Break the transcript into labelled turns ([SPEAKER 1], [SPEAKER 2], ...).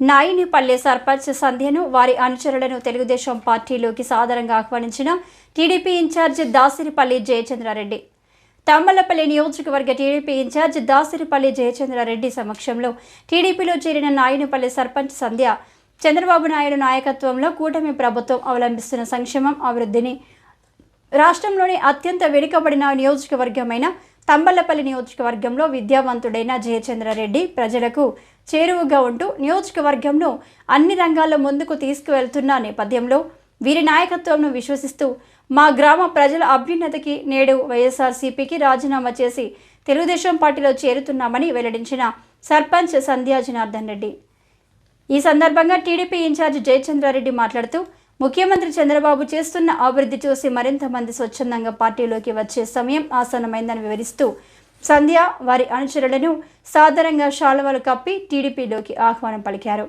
[SPEAKER 1] నాయినిపల్లె సర్పంచ్ సంధ్యను వారి అనుచరులను తెలుగుదేశం పార్టీలోకి సాదరంగా ఆహ్వానించిన టీడీపీ ఇన్ఛార్జ్ దాసిరిపల్లి జయచంద్రారెడ్డి. తమ్మలపల్లి నియోజకవర్గ టీడీపీ ఇన్ఛార్జ్ దాసిరిపల్లి జయచంద్రారెడ్డి సమక్షంలో టీడీపీలో చేరిన నాయునిపల్లి సర్పంచ్ సంధ్య చంద్రబాబు నాయుడు నాయకత్వంలో కూటమి ప్రభుత్వం అవలంబిస్తున్న సంక్షేమం అభివృద్ధిని రాష్ట్రంలోని అత్యంత వెనుకబడిన నియోజకవర్గమైన తంబలపల్లి నియోజకవర్గంలో విద్యావంతుడైన జయచంద్రారెడ్డి ప్రజలకు చేరువుగా ఉంటూ నియోజకవర్గంను అన్ని రంగాల్లో ముందుకు తీసుకువెళ్తున్న నేపథ్యంలో వీరి నాయకత్వంను విశ్వసిస్తూ మా గ్రామ ప్రజల అభ్యున్నతికి నేడు వైఎస్ఆర్సీపీకి రాజీనామా చేసి తెలుగుదేశం పార్టీలో చేరుతున్నామని వెల్లడించిన సర్పంచ్ సంధ్యా జనార్దన్ రెడ్డి. ఈ సందర్భంగా టీడీపీ ఇన్ఛార్జ్ జయచంద్రారెడ్డి మాట్లాడుతూ ముఖ్యమంత్రి చంద్రబాబు చేస్తున్న అభివృద్ధి చూసి మరింత మంది స్వచ్ఛందంగా పార్టీలోకి వచ్చే సమయం ఆసన్నమైందని వివరిస్తూ సంధ్య వారి అనుచరులను సాధారణంగా శాలువలు కప్పి టీడీపీలోకి ఆహ్వానం పలికారు.